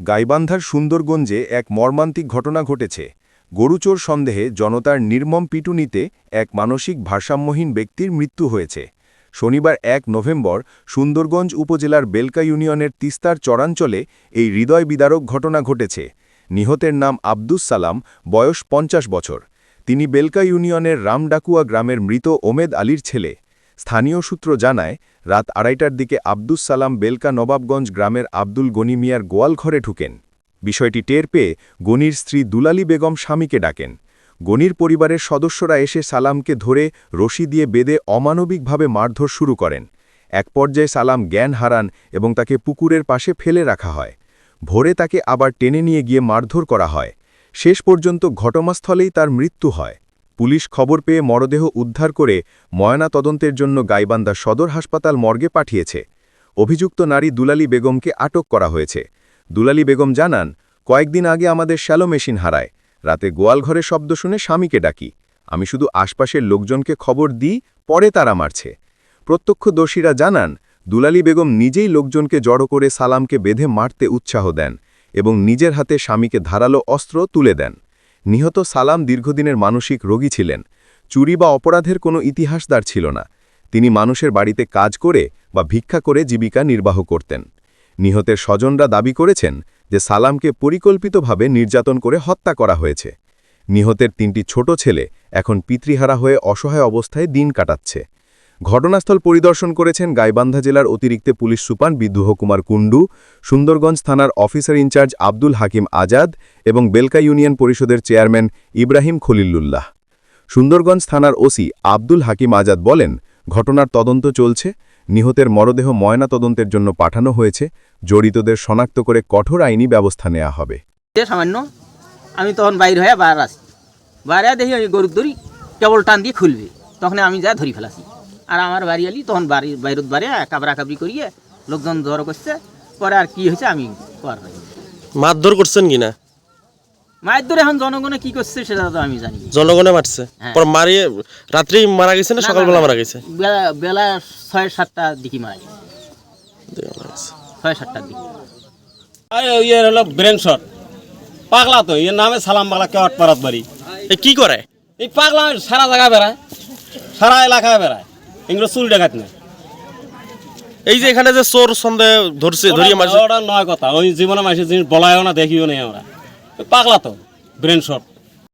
গাইবান্ধার সুন্দরগঞ্জে এক মর্মান্তিক ঘটনা ঘটেছে। গরুচোর সন্দেহে জনতার নির্মম পিটুনিতে এক মানসিক ভারসাম্যহীন ব্যক্তির মৃত্যু হয়েছে। শনিবার এক নভেম্বর সুন্দরগঞ্জ উপজেলার বেলকা ইউনিয়নের তিস্তার চরাঞ্চলে এই হৃদয় বিদারক ঘটনা ঘটেছে। নিহতের নাম আব্দুস সালাম, বয়স পঞ্চাশ বছর। তিনি বেলকা ইউনিয়নের রামডাকুয়া গ্রামের মৃত ওমেদ আলীর ছেলে। স্থানীয় সূত্র জানায়, রাত আড়াইটার দিকে আব্দুস সালাম বেলকা নবাবগঞ্জ গ্রামের আব্দুল গনি মিয়ার গোয়ালঘরে ঢুকেন। বিষয়টি টের পেয়ে গনির স্ত্রী দুলালী বেগম স্বামীকে ডাকেন। গনির পরিবারের সদস্যরা এসে সালামকে ধরে রশি দিয়ে বেদে অমানবিকভাবে মারধর শুরু করেন। এক পর্যায়ে সালাম জ্ঞান হারান এবং তাকে পুকুরের পাশে ফেলে রাখা হয়। ভোরে তাকে আবার টেনে নিয়ে গিয়ে মারধর করা হয়। শেষ পর্যন্ত ঘটনাস্থলেই তার মৃত্যু হয়। পুলিশ খবর পেয়ে মরদেহ উদ্ধার করে ময়না তদন্তের জন্য গাইবান্ধা সদর হাসপাতাল মর্গে পাঠিয়েছে। অভিযুক্ত নারী দুলালী বেগমকে আটক করা হয়েছে। দুলালী বেগম জানান, কয়েকদিন আগে আমাদের শ্যালো মেশিন হারায়। রাতে গোয়ালঘরে শব্দ শুনে স্বামীকে ডাকি। আমি শুধু আশপাশের লোকজনকে খবর দিই, পরে তারা মারছে। প্রত্যক্ষদর্শীরা জানান, দুলালী বেগম নিজেই লোকজনকে জড়ো করে সালামকে বেঁধে মারতে উৎসাহ দেন এবং নিজের হাতে স্বামীকে ধারালো অস্ত্র তুলে দেন। নিহত সালাম দীর্ঘদিনের মানসিক রোগী ছিলেন। চুরি বা অপরাধের কোনো ইতিহাসদার ছিল না। তিনি মানুষের বাড়িতে কাজ করে বা ভিক্ষা করে জীবিকা নির্বাহ করতেন। নিহতের স্বজনরা দাবি করেছেন যে সালামকে পরিকল্পিতভাবে নির্যাতন করে হত্যা করা হয়েছে। নিহতের তিনটি ছোট ছেলে এখন পিতৃহারা হয়ে অসহায় অবস্থায় দিন কাটাচ্ছে। ঘটনাস্থল পরিদর্শন করেছেন গাইবান্ধা জেলার অতিরিক্ত পুলিশ সুপার বিদ্যুহ কুমার কুণ্ডু, সুন্দরগঞ্জ থানার officer in charge Abdul Hakim Azad এবং বেলকা ইউনিয়ন পরিষদের চেয়ারম্যান ইব্রাহিম খলিলুল্লাহ। সুন্দরগঞ্জ থানার ওসি আব্দুল হাকিম আজাদ বলেন, ঘটনার তদন্ত চলছে, নিহতের মরদেহ ময়না তদন্তের জন্য পাঠানো হয়েছে, জড়িতদের শনাক্ত করে কঠোর আইনি ব্যবস্থা নেওয়া হবে। সামান্য, আমি তখন বাইর হয়ে বার আসি বাইরে দেখি গরুর দড়ি কেবল টান দিয়ে খুলবে তখন আমি যা ধরি ফেলাছি। আর আমার বাড়ি আলি তখন বাড়ি বাইরত বাড়ি কাবরা কাবরি করিয়ে লোকজন জড়ো করছে। পরে আর কি হয়েছে আমি কর নাই মারধর করছেন কিনা? মায়ের ধরে এখন জনগণে কি করছে সেটা তো আমি জানি না। জনগণে মারছে? হ্যাঁ। পর মারিয়ে রাত্রি মারা গেছে না না, সকালবেলা মারা গেছে? বেলা- বেলা ছয় সাতটার দিকে মারা গেছে। ছয় সাতটার দিকে। আর ইয়ে হলো ব্রেন শট। পাগলা তো এর নামে সালাম বাগলা কেওয়াট পারাত বাড়ি। এ কি করে? এই পাগলা সারা জায়গায় বেড়ায় সারা এলাকায় বেড়ায়। এগুলো চুল ডাকাত না। এই যে এখানে যে চোর সন্দেহ ধরছে ধরিয়ে মারছে। ওটা নয় কথা। ওই জীবনে মাসে জিনিস বলায়ও না দেখিও নেই আমরা। পাগলা তো ব্রেন শট